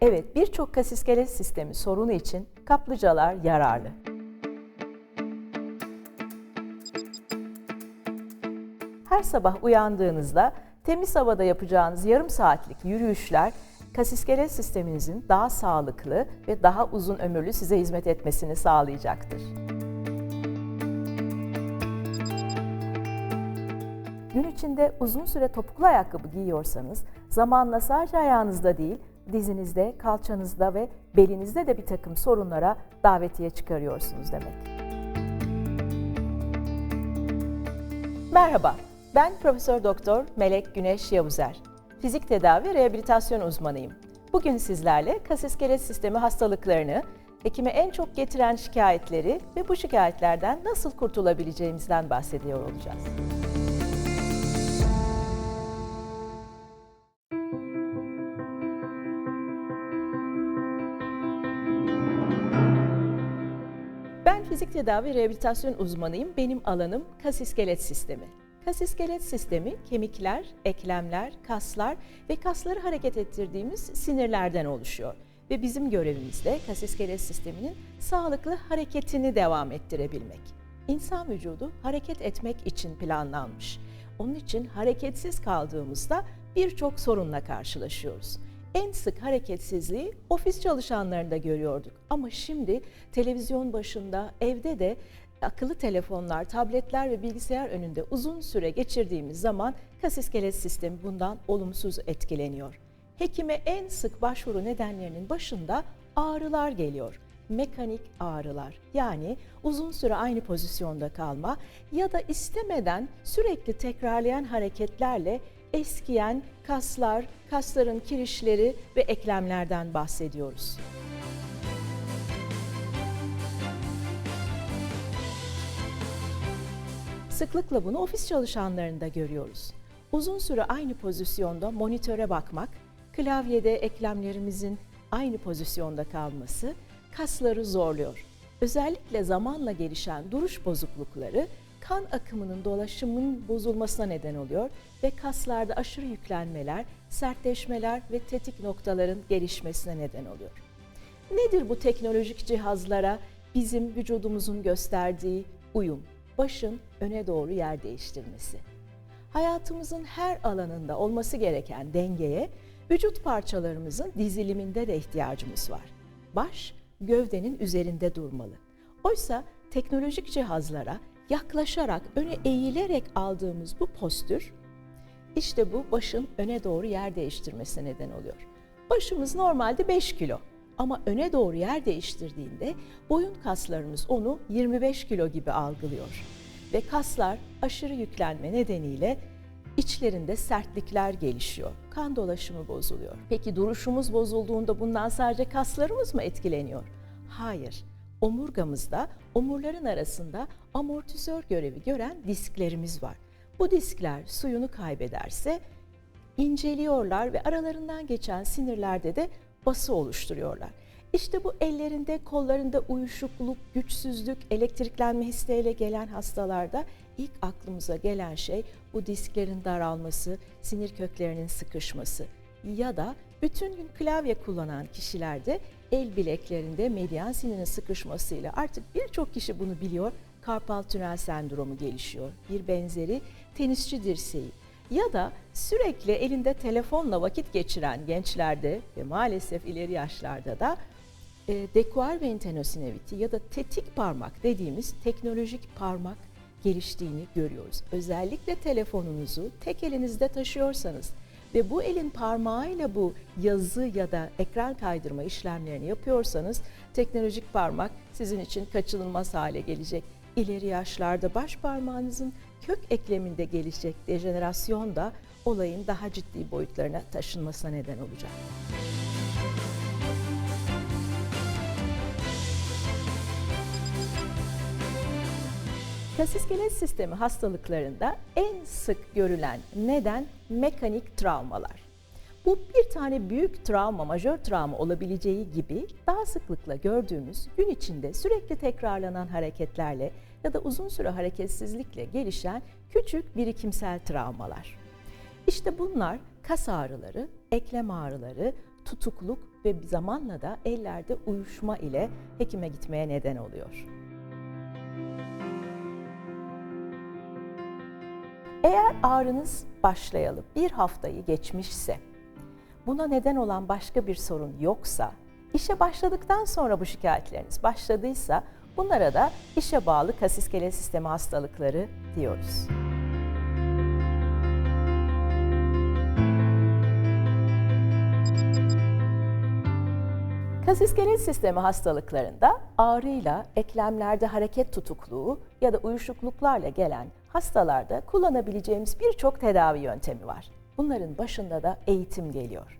Evet, birçok kas iskelet sistemi sorunu için kaplıcalar yararlı. Her sabah uyandığınızda temiz havada yapacağınız yarım saatlik yürüyüşler kas iskelet sisteminizin daha sağlıklı ve daha uzun ömürlü size hizmet etmesini sağlayacaktır. Gün içinde uzun süre topuklu ayakkabı giyiyorsanız zamanla sadece ayağınızda değil, dizinizde, kalçanızda ve belinizde de bir takım sorunlara davetiye çıkarıyorsunuz demek. Merhaba, ben Profesör Doktor Melek Güneş Yavuzer. Fizik tedavi rehabilitasyon uzmanıyım. Bugün sizlerle kas iskelet sistemi hastalıklarını, hekime en çok getiren şikayetleri ve bu şikayetlerden nasıl kurtulabileceğimizden bahsediyor olacağız. Fizik tedavi rehabilitasyon uzmanıyım. Benim alanım kas iskelet sistemi. Kas iskelet sistemi kemikler, eklemler, kaslar ve kasları hareket ettirdiğimiz sinirlerden oluşuyor. Ve bizim görevimiz de kas iskelet sisteminin sağlıklı hareketini devam ettirebilmek. İnsan vücudu hareket etmek için planlanmış. Onun için hareketsiz kaldığımızda birçok sorunla karşılaşıyoruz en sık hareketsizliği ofis çalışanlarında görüyorduk. Ama şimdi televizyon başında, evde de akıllı telefonlar, tabletler ve bilgisayar önünde uzun süre geçirdiğimiz zaman kas iskelet sistemi bundan olumsuz etkileniyor. Hekime en sık başvuru nedenlerinin başında ağrılar geliyor. Mekanik ağrılar yani uzun süre aynı pozisyonda kalma ya da istemeden sürekli tekrarlayan hareketlerle eskiyen kaslar, kasların kirişleri ve eklemlerden bahsediyoruz. Sıklıkla bunu ofis çalışanlarında görüyoruz. Uzun süre aynı pozisyonda monitöre bakmak, klavyede eklemlerimizin aynı pozisyonda kalması kasları zorluyor. Özellikle zamanla gelişen duruş bozuklukları kan akımının dolaşımının bozulmasına neden oluyor ve kaslarda aşırı yüklenmeler, sertleşmeler ve tetik noktaların gelişmesine neden oluyor. Nedir bu teknolojik cihazlara bizim vücudumuzun gösterdiği uyum? Başın öne doğru yer değiştirmesi. Hayatımızın her alanında olması gereken dengeye vücut parçalarımızın diziliminde de ihtiyacımız var. Baş gövdenin üzerinde durmalı. Oysa teknolojik cihazlara yaklaşarak, öne eğilerek aldığımız bu postür, işte bu başın öne doğru yer değiştirmesine neden oluyor. Başımız normalde 5 kilo ama öne doğru yer değiştirdiğinde boyun kaslarımız onu 25 kilo gibi algılıyor. Ve kaslar aşırı yüklenme nedeniyle içlerinde sertlikler gelişiyor. Kan dolaşımı bozuluyor. Peki duruşumuz bozulduğunda bundan sadece kaslarımız mı etkileniyor? Hayır omurgamızda omurların arasında amortisör görevi gören disklerimiz var. Bu diskler suyunu kaybederse inceliyorlar ve aralarından geçen sinirlerde de bası oluşturuyorlar. İşte bu ellerinde, kollarında uyuşukluk, güçsüzlük, elektriklenme hisleriyle gelen hastalarda ilk aklımıza gelen şey bu disklerin daralması, sinir köklerinin sıkışması ya da bütün gün klavye kullanan kişilerde el bileklerinde medyan sinirinin sıkışmasıyla artık birçok kişi bunu biliyor. Karpal tünel sendromu gelişiyor. Bir benzeri tenisçi dirseği ya da sürekli elinde telefonla vakit geçiren gençlerde ve maalesef ileri yaşlarda da e, dekuar ventenosineviti ya da tetik parmak dediğimiz teknolojik parmak geliştiğini görüyoruz. Özellikle telefonunuzu tek elinizde taşıyorsanız ve bu elin parmağıyla bu yazı ya da ekran kaydırma işlemlerini yapıyorsanız teknolojik parmak sizin için kaçınılmaz hale gelecek. İleri yaşlarda baş parmağınızın kök ekleminde gelişecek dejenerasyon da olayın daha ciddi boyutlarına taşınmasına neden olacak. Kas iskelet sistemi hastalıklarında en sık görülen neden mekanik travmalar. Bu bir tane büyük travma, majör travma olabileceği gibi daha sıklıkla gördüğümüz gün içinde sürekli tekrarlanan hareketlerle ya da uzun süre hareketsizlikle gelişen küçük birikimsel travmalar. İşte bunlar kas ağrıları, eklem ağrıları, tutukluk ve zamanla da ellerde uyuşma ile hekime gitmeye neden oluyor. Eğer ağrınız başlayalı bir haftayı geçmişse, buna neden olan başka bir sorun yoksa, işe başladıktan sonra bu şikayetleriniz başladıysa bunlara da işe bağlı kas iskelet sistemi hastalıkları diyoruz. Kas iskelet sistemi hastalıklarında ağrıyla, eklemlerde hareket tutukluğu ya da uyuşukluklarla gelen hastalarda kullanabileceğimiz birçok tedavi yöntemi var. Bunların başında da eğitim geliyor.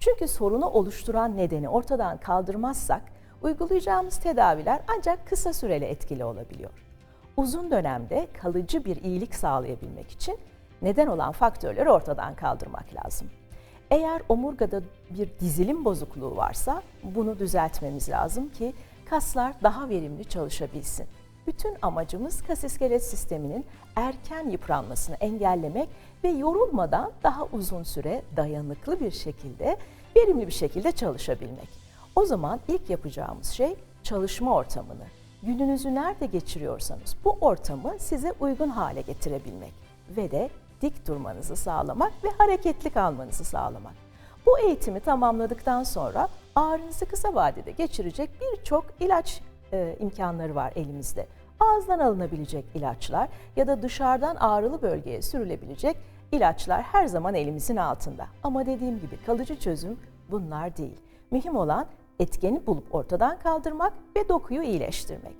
Çünkü sorunu oluşturan nedeni ortadan kaldırmazsak uygulayacağımız tedaviler ancak kısa süreli etkili olabiliyor. Uzun dönemde kalıcı bir iyilik sağlayabilmek için neden olan faktörleri ortadan kaldırmak lazım. Eğer omurgada bir dizilim bozukluğu varsa bunu düzeltmemiz lazım ki kaslar daha verimli çalışabilsin. Bütün amacımız kas iskelet sisteminin erken yıpranmasını engellemek ve yorulmadan daha uzun süre dayanıklı bir şekilde, verimli bir şekilde çalışabilmek. O zaman ilk yapacağımız şey çalışma ortamını, gününüzü nerede geçiriyorsanız bu ortamı size uygun hale getirebilmek ve de dik durmanızı sağlamak ve hareketli kalmanızı sağlamak. Bu eğitimi tamamladıktan sonra ağrınızı kısa vadede geçirecek birçok ilaç e, imkanları var elimizde. Ağızdan alınabilecek ilaçlar ya da dışarıdan ağrılı bölgeye sürülebilecek ilaçlar her zaman elimizin altında. Ama dediğim gibi kalıcı çözüm bunlar değil. Mühim olan etkeni bulup ortadan kaldırmak ve dokuyu iyileştirmek.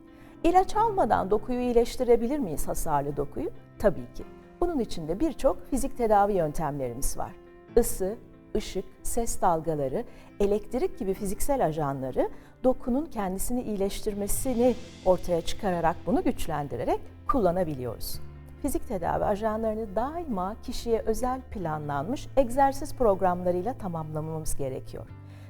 İlaç almadan dokuyu iyileştirebilir miyiz hasarlı dokuyu? Tabii ki. Bunun için de birçok fizik tedavi yöntemlerimiz var. Isı, ışık, ses dalgaları, elektrik gibi fiziksel ajanları dokunun kendisini iyileştirmesini ortaya çıkararak bunu güçlendirerek kullanabiliyoruz. Fizik tedavi ajanlarını daima kişiye özel planlanmış egzersiz programlarıyla tamamlamamız gerekiyor.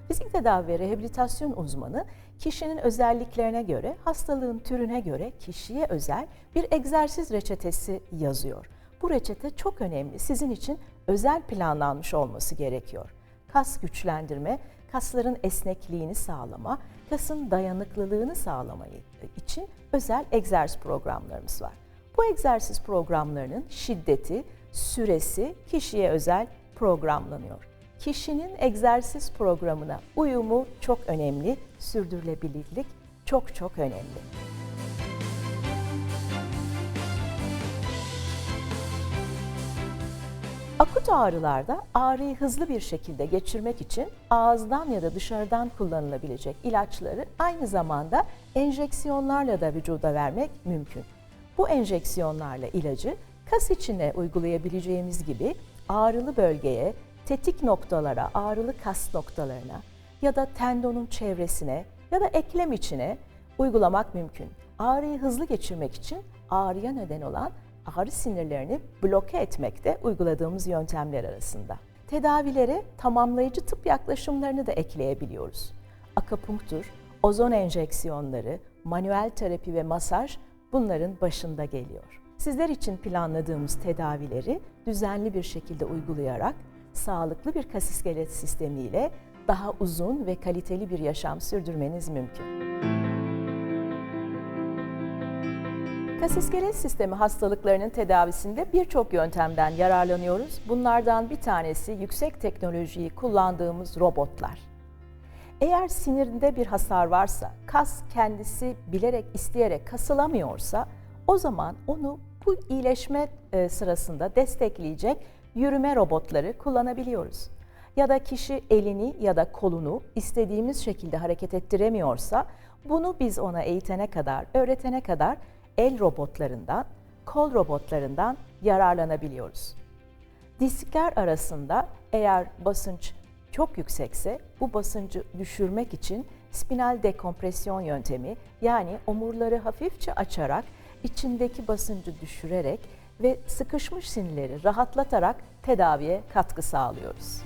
Fizik tedavi ve rehabilitasyon uzmanı kişinin özelliklerine göre, hastalığın türüne göre kişiye özel bir egzersiz reçetesi yazıyor. Bu reçete çok önemli. Sizin için özel planlanmış olması gerekiyor. Kas güçlendirme, kasların esnekliğini sağlama, kasın dayanıklılığını sağlamayı için özel egzersiz programlarımız var. Bu egzersiz programlarının şiddeti, süresi kişiye özel programlanıyor. Kişinin egzersiz programına uyumu çok önemli, sürdürülebilirlik çok çok önemli. Akut ağrılarda ağrıyı hızlı bir şekilde geçirmek için ağızdan ya da dışarıdan kullanılabilecek ilaçları aynı zamanda enjeksiyonlarla da vücuda vermek mümkün. Bu enjeksiyonlarla ilacı kas içine uygulayabileceğimiz gibi ağrılı bölgeye, tetik noktalara, ağrılı kas noktalarına ya da tendonun çevresine ya da eklem içine uygulamak mümkün. Ağrıyı hızlı geçirmek için ağrıya neden olan ağrı sinirlerini bloke etmekte uyguladığımız yöntemler arasında. Tedavilere tamamlayıcı tıp yaklaşımlarını da ekleyebiliyoruz. Akapunktur, ozon enjeksiyonları, manuel terapi ve masaj bunların başında geliyor. Sizler için planladığımız tedavileri düzenli bir şekilde uygulayarak sağlıklı bir kas iskelet sistemiyle daha uzun ve kaliteli bir yaşam sürdürmeniz mümkün. Kas iskelet sistemi hastalıklarının tedavisinde birçok yöntemden yararlanıyoruz. Bunlardan bir tanesi yüksek teknolojiyi kullandığımız robotlar. Eğer sinirinde bir hasar varsa, kas kendisi bilerek, isteyerek kasılamıyorsa o zaman onu bu iyileşme e, sırasında destekleyecek yürüme robotları kullanabiliyoruz. Ya da kişi elini ya da kolunu istediğimiz şekilde hareket ettiremiyorsa bunu biz ona eğitene kadar, öğretene kadar el robotlarından, kol robotlarından yararlanabiliyoruz. Diskler arasında eğer basınç çok yüksekse bu basıncı düşürmek için spinal dekompresyon yöntemi yani omurları hafifçe açarak içindeki basıncı düşürerek ve sıkışmış sinirleri rahatlatarak tedaviye katkı sağlıyoruz.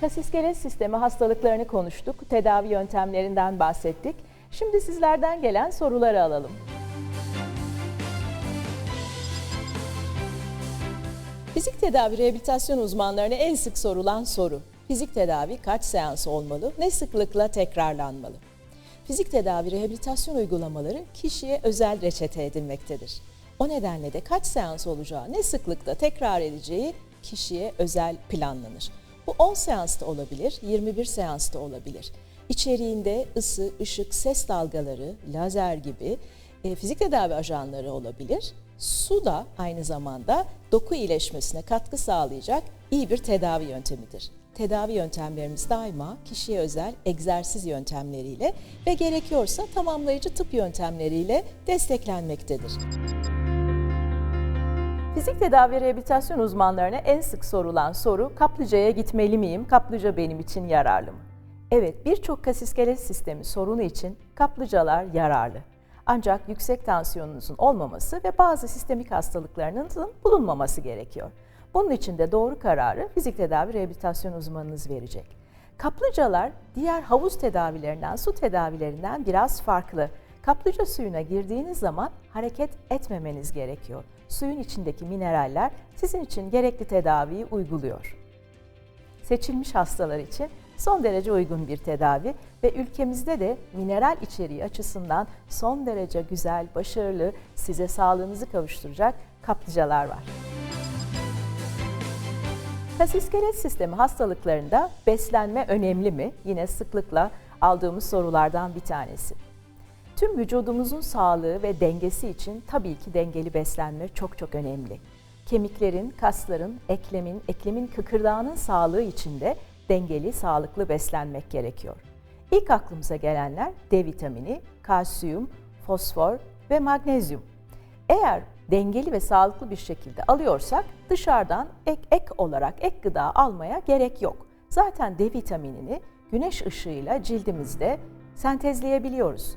Kas iskelet sistemi hastalıklarını konuştuk, tedavi yöntemlerinden bahsettik. Şimdi sizlerden gelen soruları alalım. Fizik tedavi rehabilitasyon uzmanlarına en sık sorulan soru. Fizik tedavi kaç seans olmalı? Ne sıklıkla tekrarlanmalı? Fizik tedavi rehabilitasyon uygulamaları kişiye özel reçete edilmektedir. O nedenle de kaç seans olacağı, ne sıklıkta tekrar edeceği kişiye özel planlanır. Bu 10 seansta olabilir, 21 seansta olabilir. İçeriğinde ısı, ışık, ses dalgaları, lazer gibi e, fizik tedavi ajanları olabilir. Su da aynı zamanda doku iyileşmesine katkı sağlayacak iyi bir tedavi yöntemidir. Tedavi yöntemlerimiz daima kişiye özel egzersiz yöntemleriyle ve gerekiyorsa tamamlayıcı tıp yöntemleriyle desteklenmektedir. Fizik tedavi rehabilitasyon uzmanlarına en sık sorulan soru kaplıcaya gitmeli miyim? Kaplıca benim için yararlı mı? Evet, birçok kasiskelet sistemi sorunu için kaplıcalar yararlı. Ancak yüksek tansiyonunuzun olmaması ve bazı sistemik hastalıklarınızın bulunmaması gerekiyor. Bunun için de doğru kararı fizik tedavi rehabilitasyon uzmanınız verecek. Kaplıcalar diğer havuz tedavilerinden, su tedavilerinden biraz farklı. Kaplıca suyuna girdiğiniz zaman hareket etmemeniz gerekiyor. Suyun içindeki mineraller sizin için gerekli tedaviyi uyguluyor. Seçilmiş hastalar için son derece uygun bir tedavi ve ülkemizde de mineral içeriği açısından son derece güzel, başarılı, size sağlığınızı kavuşturacak kaplıcalar var. Kas iskelet sistemi hastalıklarında beslenme önemli mi? Yine sıklıkla aldığımız sorulardan bir tanesi. Tüm vücudumuzun sağlığı ve dengesi için tabii ki dengeli beslenme çok çok önemli. Kemiklerin, kasların, eklemin, eklemin kıkırdağının sağlığı için de dengeli, sağlıklı beslenmek gerekiyor. İlk aklımıza gelenler D vitamini, kalsiyum, fosfor ve magnezyum. Eğer dengeli ve sağlıklı bir şekilde alıyorsak dışarıdan ek, ek olarak ek gıda almaya gerek yok. Zaten D vitaminini güneş ışığıyla cildimizde sentezleyebiliyoruz.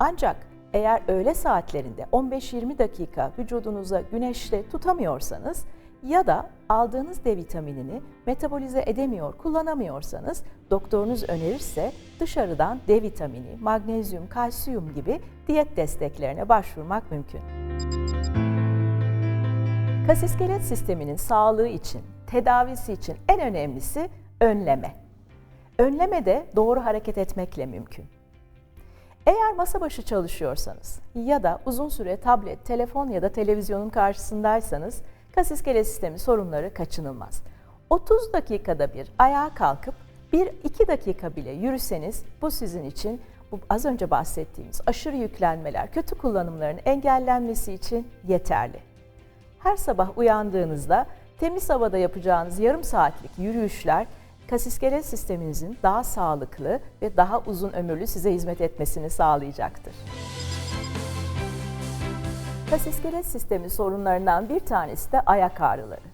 Ancak eğer öğle saatlerinde 15-20 dakika vücudunuza güneşte tutamıyorsanız ya da aldığınız D vitaminini metabolize edemiyor, kullanamıyorsanız doktorunuz önerirse dışarıdan D vitamini, magnezyum, kalsiyum gibi diyet desteklerine başvurmak mümkün. Kas iskelet sisteminin sağlığı için, tedavisi için en önemlisi önleme. Önleme de doğru hareket etmekle mümkün. Eğer masa başı çalışıyorsanız ya da uzun süre tablet, telefon ya da televizyonun karşısındaysanız kas iskelet sistemi sorunları kaçınılmaz. 30 dakikada bir ayağa kalkıp 1-2 dakika bile yürüseniz bu sizin için bu az önce bahsettiğimiz aşırı yüklenmeler, kötü kullanımların engellenmesi için yeterli. Her sabah uyandığınızda temiz havada yapacağınız yarım saatlik yürüyüşler kas iskelet sisteminizin daha sağlıklı ve daha uzun ömürlü size hizmet etmesini sağlayacaktır. Kas iskelet sistemi sorunlarından bir tanesi de ayak ağrıları.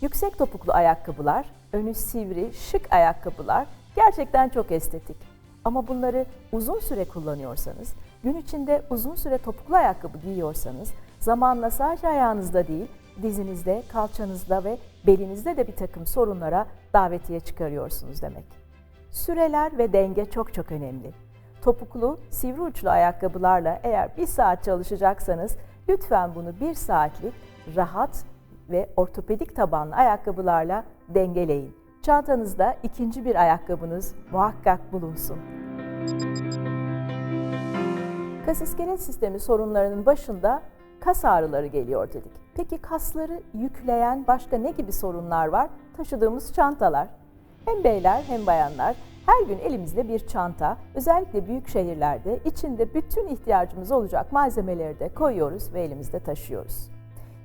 Yüksek topuklu ayakkabılar, önü sivri, şık ayakkabılar gerçekten çok estetik. Ama bunları uzun süre kullanıyorsanız, gün içinde uzun süre topuklu ayakkabı giyiyorsanız, zamanla sadece ayağınızda değil, dizinizde, kalçanızda ve belinizde de bir takım sorunlara davetiye çıkarıyorsunuz demek. Süreler ve denge çok çok önemli. Topuklu, sivri uçlu ayakkabılarla eğer bir saat çalışacaksanız lütfen bunu bir saatlik rahat ve ortopedik tabanlı ayakkabılarla dengeleyin. Çantanızda ikinci bir ayakkabınız muhakkak bulunsun. Kas iskelet sistemi sorunlarının başında kas ağrıları geliyor dedik. Peki kasları yükleyen başka ne gibi sorunlar var? Taşıdığımız çantalar. Hem beyler hem bayanlar her gün elimizde bir çanta, özellikle büyük şehirlerde içinde bütün ihtiyacımız olacak malzemeleri de koyuyoruz ve elimizde taşıyoruz.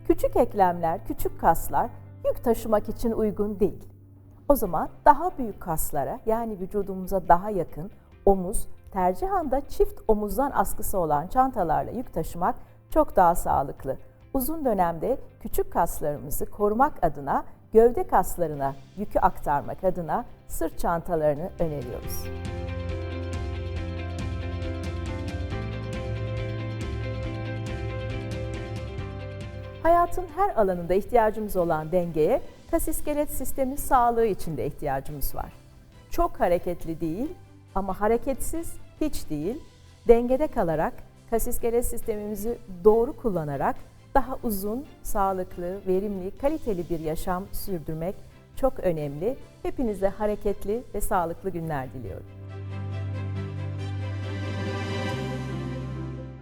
Küçük eklemler, küçük kaslar yük taşımak için uygun değil. O zaman daha büyük kaslara yani vücudumuza daha yakın omuz, tercihan da çift omuzdan askısı olan çantalarla yük taşımak çok daha sağlıklı. Uzun dönemde küçük kaslarımızı korumak adına gövde kaslarına yükü aktarmak adına sırt çantalarını öneriyoruz. Hayatın her alanında ihtiyacımız olan dengeye kas iskelet sistemi sağlığı için de ihtiyacımız var. Çok hareketli değil ama hareketsiz Hiç değil. Dengede kalarak, kas iskelet sistemimizi doğru kullanarak daha uzun, sağlıklı, verimli, kaliteli bir yaşam sürdürmek çok önemli. Hepinize hareketli ve sağlıklı günler diliyorum.